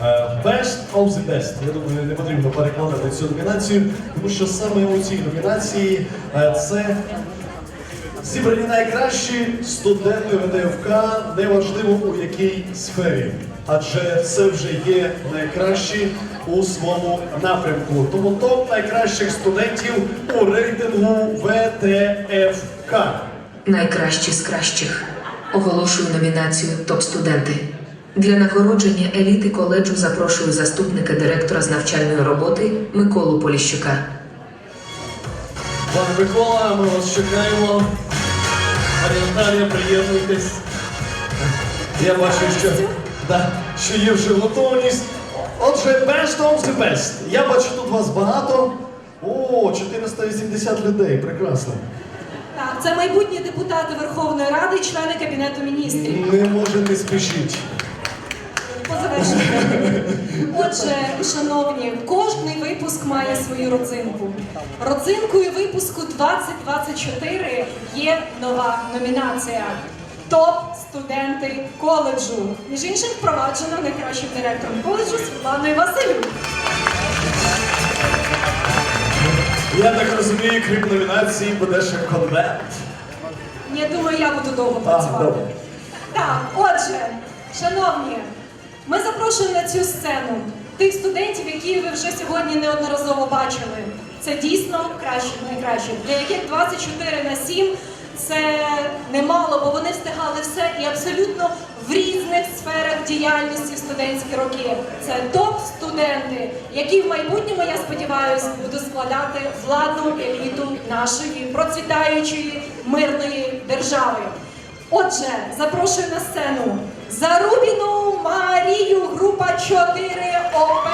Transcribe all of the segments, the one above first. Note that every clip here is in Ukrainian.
Е, Best of the best. Я думаю, не потрібно перекладати цю номінацію, тому що саме у цій номінації е, це зібрані найкращі студенти ВДФК, неважливо у якій сфері. Адже це вже є найкращі у своєму напрямку. Тому топ найкращих студентів у рейтингу ВДФК. Найкращі з кращих. Оголошую номінацію Топ-студенти. Для нагородження еліти коледжу запрошую заступника директора з навчальної роботи Миколу Поліщука. Пане Микола, ми вас чекаємо. Пані Наталія, приєднуйтесь. Я бачу, що, да, що є вже готовність. Отже, best of the best. Я бачу тут вас багато. О, 480 людей, прекрасно. Так, це майбутні депутати Верховної Ради і члени Кабінету міністрів. Не може не спішіть. Завершенню. Отже, шановні, кожний випуск має свою родзинку. Родзинкою випуску 2024 є нова номінація. Топ-студенти коледжу. Між іншим, впроваджена найкращим директором коледжу Світланою Василю. Я так розумію, крім номінації, буде ще конвент. Я думаю, я буду довго працювати. Так, отже, шановні, ми запрошуємо на цю сцену тих студентів, які ви вже сьогодні неодноразово бачили. Це дійсно кращі найкращі, для яких 24 на 7 це немало, бо вони встигали все і абсолютно в різних сферах діяльності в студентські роки. Це топ-студенти, які в майбутньому, я сподіваюся, будуть складати владну еліту нашої процвітаючої мирної держави. Отже, запрошую на сцену Зарубіну Марію, група 4 ОП.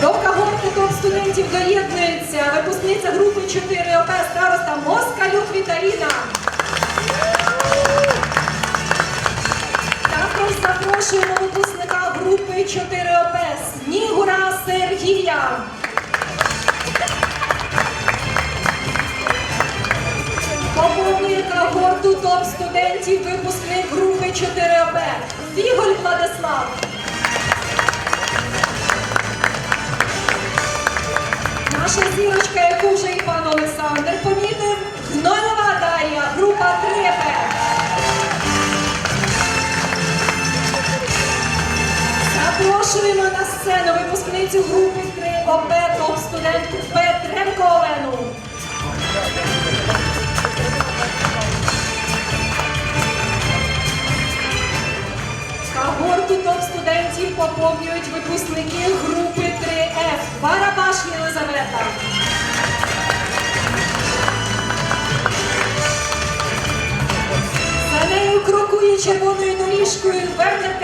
До когорти топ студентів доєднується випускниця групи 4 ОП староста Москалюк Віталіна. Також запрошуємо випускника групи 4 ОП Снігура Сергія. Поповнює когорту топ-студентів випускник групи 4 ОП Фіголь Владислав. Наша зірочка, яку вже і пан Олександр помітив, Гноєва Запрошуємо на сцену випускницю групи 3 ОП топ-студентку Петренко Олену. Когорту топ-студентів поповнюють випускники групи 3Ф. Барабаш Єлизавета. За нею крокує червоною доріжкою Вернер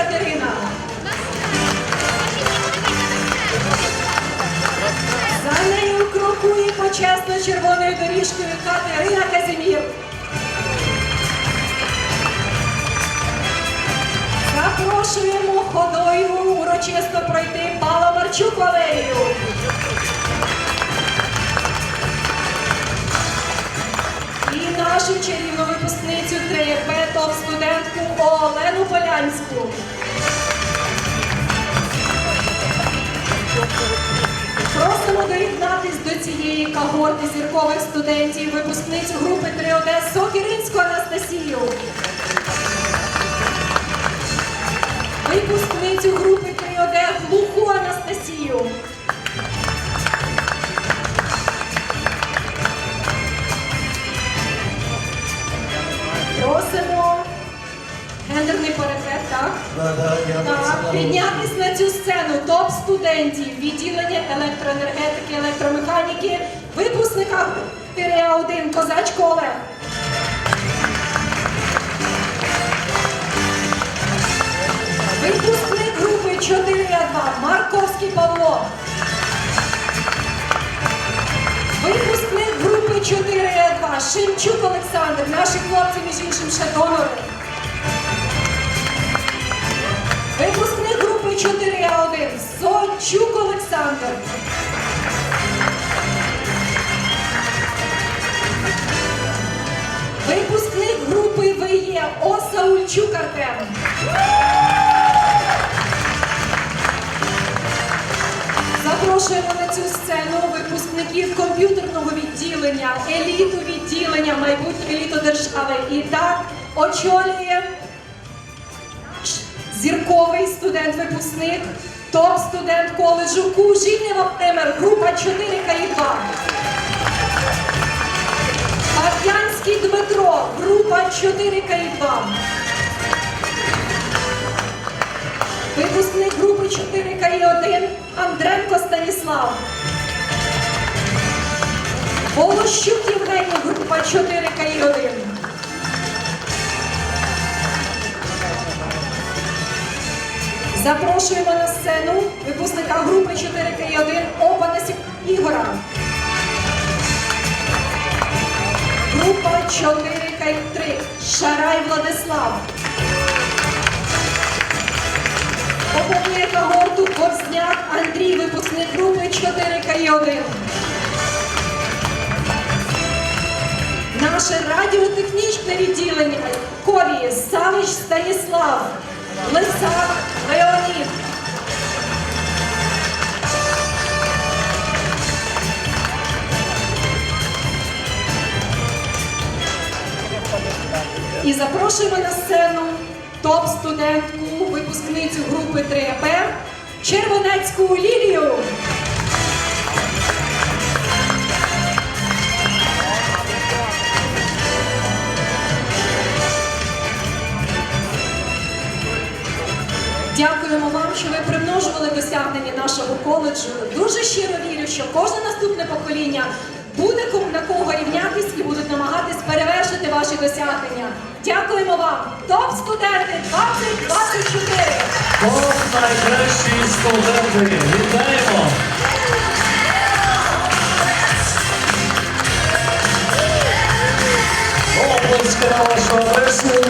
доріжкою Катерина Казімір. Запрошуємо ходою урочисто пройти Пала Марчук Валерію. І нашу чарівну випускницю 3П топ-студентку Олену Полянську. Просимо доєднатись до цієї когорти зіркових студентів, випускницю групи 3ОД Сокіринського. Анастасію. Гендерний паритет, так? Да, да, я Так, піднятись на цю сцену топ-студентів відділення електроенергетики, електромеханіки, випускника 4А1 Козачко Олег. Випускник групи 4А2 Марковський Павло. Випускник групи 4А2 Шимчук Ткачук Олександр. Випускник групи ВЄ Осаульчук Артем. Запрошуємо на цю сцену випускників комп'ютерного відділення, еліту відділення, майбутнє еліту держави. І так очолює зірковий студент-випускник топ-студент коледжу Кужільний Володимир, група 4К2. Пав'янський Дмитро, група 4К2. Випускник групи 4К1 Андренко Станіслав. Волощук Євгеній, група 4К1. Запрошуємо на сцену випускника групи 4К1 Опанасів Ігора. Група 4К3 Шарай Владислав. Поповнює когорту Борзняк Андрій, випускник групи 4К1. Наше радіотехнічне відділення Кові Савич Станіслав, Лисак Леонід. І запрошуємо на сцену топ-студентку, випускницю групи 3АП Червонецьку Лілію. Нашого коледжу. Дуже щиро вірю, що кожне наступне покоління буде на кого рівнятись і будуть намагатись перевершити ваші досягнення. Дякуємо вам, топ-студенти 2024! Топ найкращі студенти. Вітаємо! Оплески на вашу адресу,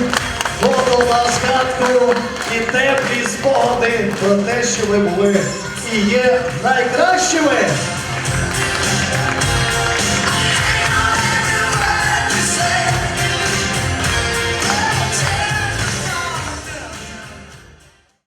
фото на згадку і теплі спогади про те, що ви були і є найкращими.